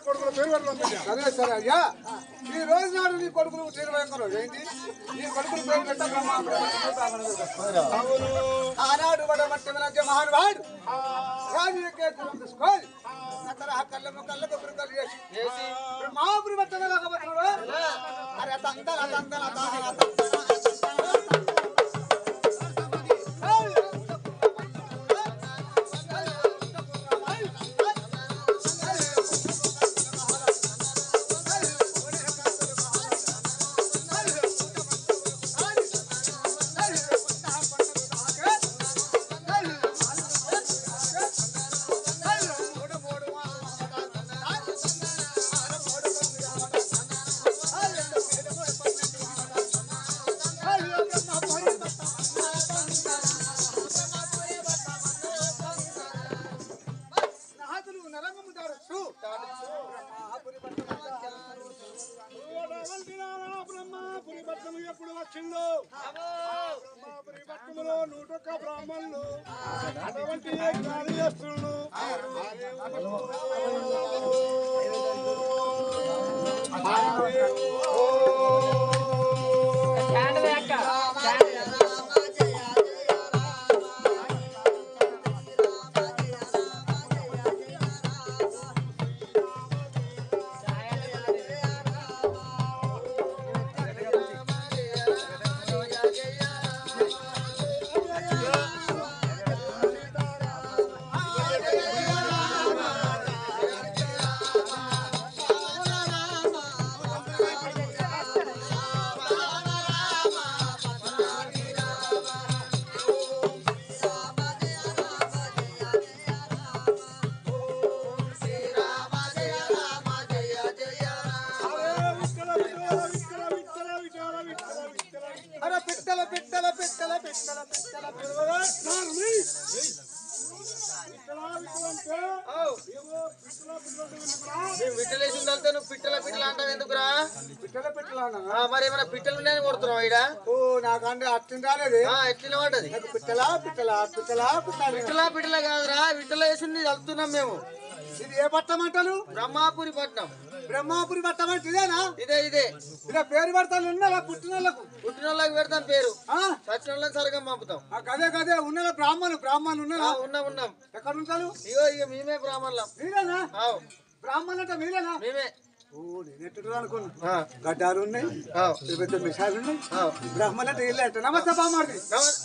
కొడుకుల పేరు సరే సరే అయ్యా. ఈ రోజు నాడు నీ కొడుకులు ఇరవై ఒక్క రోజు ఏంటి? నీ కొడుకులు పేరు పెట్ట బ్రహ్మ ఆనాడు వాడు మట్టి మధ్య మహానుభావుడు. రాజులకే గురం తీసుకోవాలి అతను ఆ కళ్ళము కళ్ళకు చేసి అరే తందల తందల తందల ఎప్పుడు వచ్చిందో బ్రహ్మాపురి పట్టణంలో నూటొక్క బ్రాహ్మణులు అటువంటి కార్యస్తులు అరే పిట్టల పిట్టల పిట్టల పిట్టల? పిట్టలేసి ఉండాలితే నువ్వు పిట్టల పిట్టలు అంటావు ఎందుకురా? పిట్టల మరి ఏమైనా పిట్టలు ఉన్నాయని కొడుతున్నావు ఈడ? ఓ నాకంటే అర్థం రాలేదు. ఆ, ఎట్లా పడ్డది పిట్టలా పిట్టలా పిట్టలా పిట్టల. పిట్టల కాదురా పిట్టలు వేసింది చదువుతున్నాం మేము. ఇది ఏ పట్టం అంటారు? బ్రహ్మాపురి పట్నం బ్రహ్మాపురి పట్టం అంటే ఇదేనా? ఇదే ఇదే. ఇలా పేరు పడతాను ఉన్నారా పుట్టినోళ్ళకు. పుట్టిన వాళ్ళకి పెడతాం పేరు. ఆ? చచ్చిన వాళ్ళని సరగం పంపుతాం. ఆ గదే గదే ఉన్నదా బ్రాహ్మణు బ్రాహ్మణు ఉన్నారా ఉన్నాం ఉన్నాం. ఎక్కడ ఉంటారు? ఇగో ఇక మేమే బ్రాహ్మణులం. మీరేనా? బ్రాహ్మణులు అంటే మీరేనా? మేమే. గడ్డాలు ఉన్నాయి. పెద్ద మిషాలు ఉన్నాయి. బ్రాహ్మణులు అంటే నమస్తే బామ్మాడి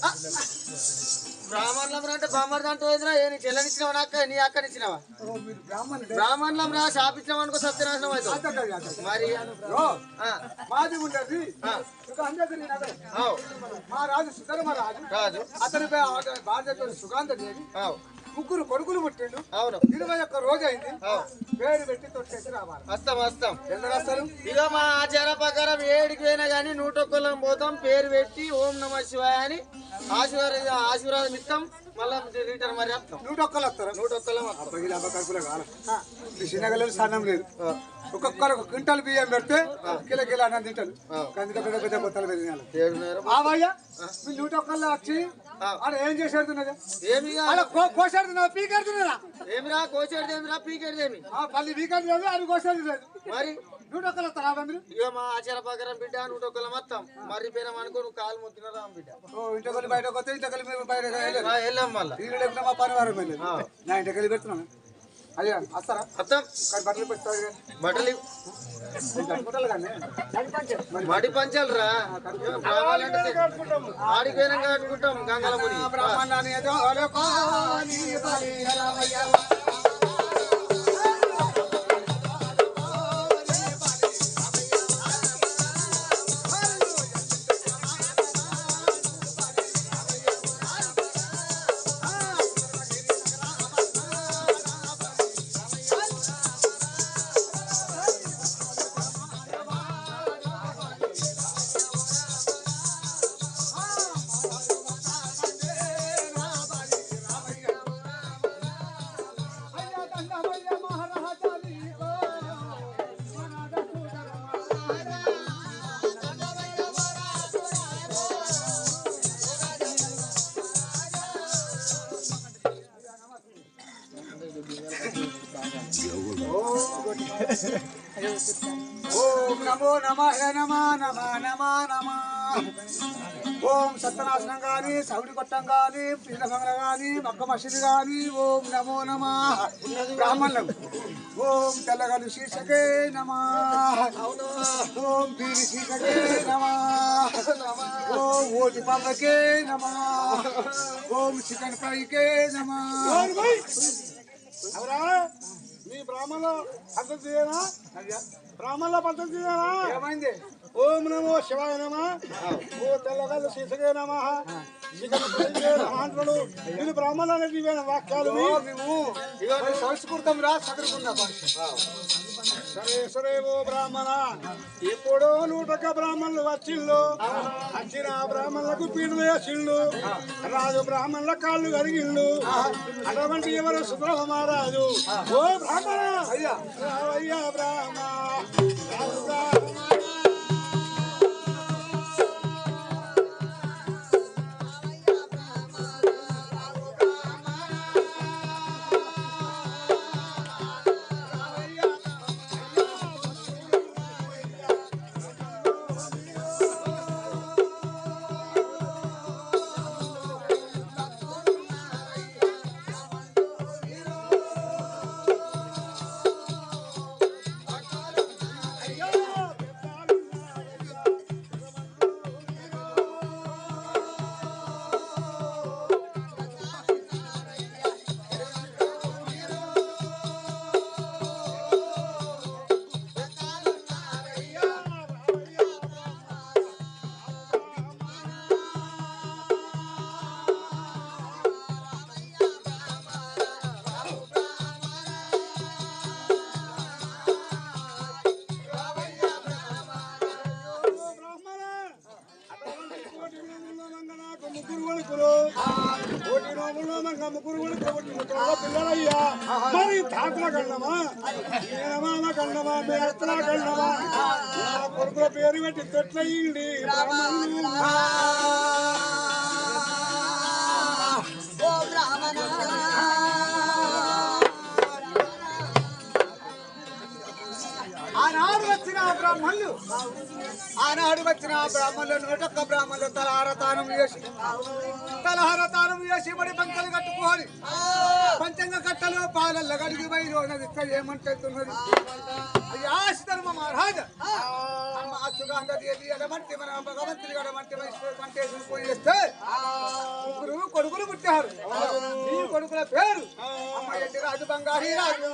ఆ, బ్రాహ్మణులం అంటే ఏ నీ చెల్లనిచ్చినావా అక్కనిచ్చినావా బ్రాహ్మణులం. రా అనుకో సత్యనాశనం. మరి? మాది ఉండేది. మా రాజు సుధర్మ రాజు. అతని సుగాంధ దేవి ముగ్గురు కొడుకులు పుట్టిండు. అవును. ఇరవై ఒక్క రోజు అయింది పేరు పెట్టి తొట్టేసి రావాలి. వస్తాం వస్తాం ఎందుకు వస్తారు ఇక మా ఆచార ప్రకారం ఏడికి పోయినా కానీ నూట పోతాం. పేరు పెట్టి ఓం నమ శివాయ అని ఆశీర్వాద ఆశీర్వాదం ఇస్తాం. మళ్ళా రిటర్న్ మరి వస్తాం. నూట ఒక్కలు వస్తారా నూట ఒక్కలం కడుపులో కాల సన్నం లేదు. ఒక్కొక్కరు ఒక క్వింటల్ బియ్యం పెడితే కిలో కిలో అన్నం తింటారు. కందుక పెద్ద పెద్ద బొత్తలు పెరిగినారు ఏడున్నర ఆవయ్య మీ నూట ఒక్కళ్ళు వచ్చి ఆడ ఏం చేసేడుతున్నది? ఏమి ఇక? ఆడ కోసేడుతున్నా పీకెడుతున్నదా ఏమిరా ఏమి ఆ పల్లి పీకెడు లేదు అది లేదు. మరి? నూట ఒక్కలు వస్తారా మీరు? ఇక మా ఆచార ప్రకారం బిడ్డ నూట ఒక్కలం వస్తాం మరి పోయినాం అనుకో నువ్వు కాలు మొత్తినరా బిడ్డ. ఓ బయట ఆ, వెళ్ళాం మళ్ళా. ఇల్లు లేకుండా మా పని వారం వెళ్ళలేదు నా ఇంటికి వెళ్ళి పెడుతున్నాను. అదే వస్తారా? వస్తాం కానీ బట్టలు పెడతారు కానీ బట్టలు ఇవ్వు. నేను కట్టుకుంటాను కానీ? మడి పంచాలు రా. పోయినాక కట్టుకుంటాం గంగలముని ఓం నమో నమః నమ నమ నమ నమ. ఓం సత్యనాశనం గాని సౌడి కొట్టం గాని పీలభంగల గాని మగ్గ మసీదు గాని ఓం నమో నమ. బ్రాహ్మణులకు ఓం తెల్లగలు శీర్షకే నమ. ఓం పీరి శీర్షకే నమ. ఓం ఓటి పవ్వకే నమ. ఓం చికెన్ ఫ్రైకే నమ. మీ బ్రాహ్మణ పద్ధతి ఇదేనా? బ్రాహ్మణుల పద్ధతి? ఏమైంది? ఓం నమో శివాయ నమ. ఓ తెల్లగల్లు ఫ్రైకే నమ. అంటున్నాడు ఇది బ్రాహ్మణ అనేది వాక్యాలు మేము సంస్కృతం రా చదువుకున్న సరే సరే ఓ బ్రాహ్మణ ఇప్పుడు నూటొక్క బ్రాహ్మణులు వచ్చిళ్ళు వచ్చిన బ్రాహ్మణులకు పీడు వేసిండు రాజు బ్రాహ్మణుల కాళ్ళు కడిగిండు అటువంటి ఎవరు సుబ్రహ్మ మహారాజు ఓ బ్రాహ్మణ అయ్యా అయ్యా నోముల్లో మంగ ముగ్గురు ఒకటి ముగ్గురు పిల్లలయ్యా? మరి తాతల కన్నమా మేనమామ కన్నమా మీ అత్తల కన్నమా కొడుకుల పేరు పెట్టి తొట్లయ్యింది బ్రాహ్మణులు ఆనాడు వచ్చిన బ్రాహ్మణులు ఆనాడు వచ్చిన బ్రాహ్మణులు నూటొక్క బ్రాహ్మణులు తలహారతానం చేసి తలహారతానం చేసి మరి పంచలు కట్టుకోవాలి. పంచంగ కట్టలు పాలల్ల గడిగి బయలు ఏమంటున్నది అయ్యా ధర్మ మహారాజ. మన పోయేస్తే ముగ్గురు కొడుకులు పుట్టారు. ఈ కొడుకుల పేరు అమ్మ ఎట్టి రాజు బంగారీ రాజు.